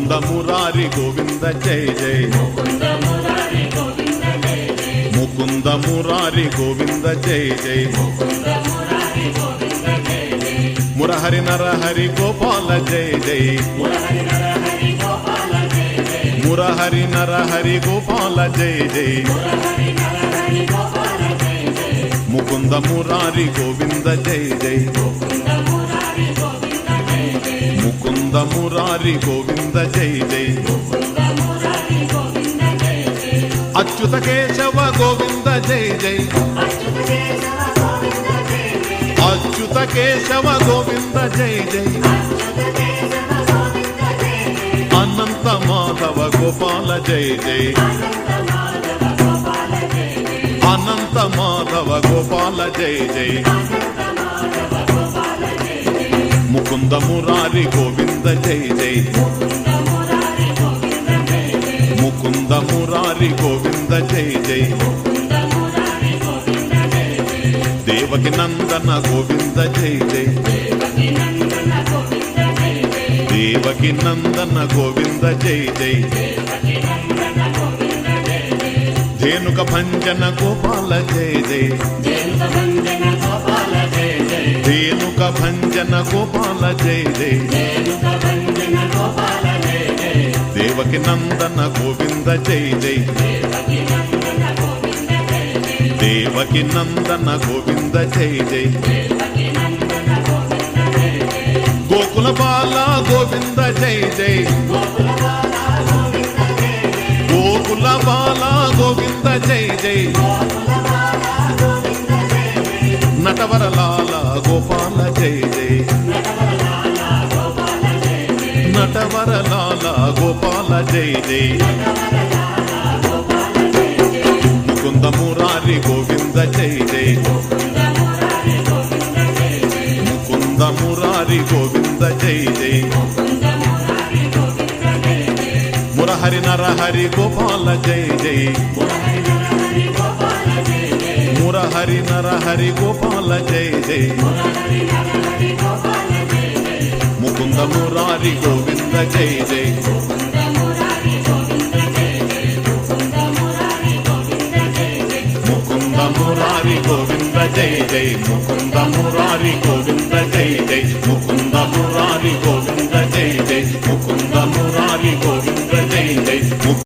Mukunda Murari Govinda Jai Jai. Mukunda Murari Govinda Jai Jai. Murahari Narahari Gopala Jai Jai. Murahari Narahari Gopala Jai Jai. Mukunda Murari Govinda Jai Jai. Mukunda Murari Govinda Jai Jai. Achyuta Keshava Govinda Jai Jai. Achyuta Keshava Govinda Jai Jai. Anantha Madhava Gopala Jai Jai. Anantha Madhava Gopala Jai Jai. Mukunda Murari Govinda Jai Jai. Mukunda Murari Govinda Jai Jai. Devaki Nandana Govinda Jai Jai. Devaki Nandana Govinda Jai Jai. ధేనుక భంజన Gopala Jai Jai. ధేనుక భంజన Gopala Jai Jai Devaki Nandana Govinda Jai Jai Devaki Nandana Govinda Jai Jai Gokula Bala Govinda Jai Jai Gokula Bala Govinda Jai Jai నటవరలాల Gopala Jaya Jaya నటవరలాల Gopala Jaya Jaya Mukunda Murari Govinda Jaya Jaya Mukunda Murari Govinda Jaya Jaya Murahari Narahari Gopala Jaya Jaya Jai Murahari Narahari Gopala Jaya Jaya Mukunda Murari Govinda Jaya Jaya Mukunda Murari Govinda Jaya Jaya Mukunda Murari Govinda Jaya Jaya Mukunda Murari